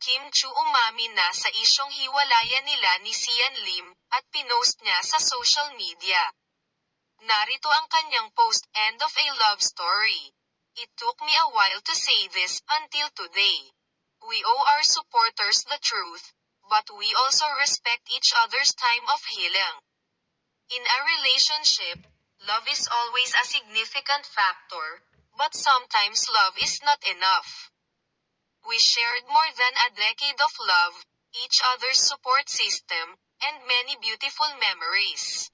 Kim Chu umamin na sa isyong hiwalayan nila ni Sian Lim, at pinost niya sa social media. Narito ang kanyang post, end of a love story. It took me a while to say this, until today. We owe our supporters the truth, but we also respect each other's time of healing. In a relationship, love is always a significant factor, but sometimes love is not enough. We shared more than a decade of love, each other's support system, and many beautiful memories.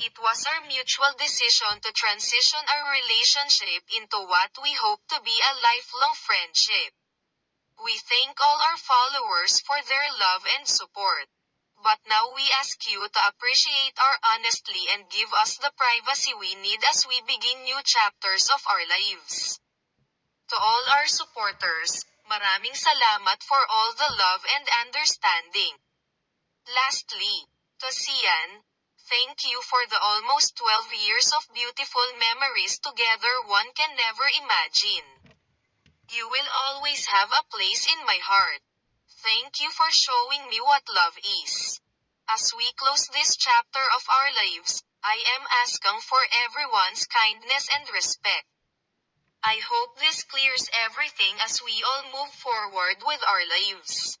It was our mutual decision to transition our relationship into what we hope to be a lifelong friendship. We thank all our followers for their love and support. But now we ask you to appreciate our honesty and give us the privacy we need as we begin new chapters of our lives. To all our supporters, maraming salamat for all the love and understanding. Lastly, to Sian, thank you for the almost 12 years of beautiful memories together one can never imagine. You will always have a place in my heart. Thank you for showing me what love is. As we close this chapter of our lives, I am asking for everyone's kindness and respect. I hope this clears everything as we all move forward with our lives.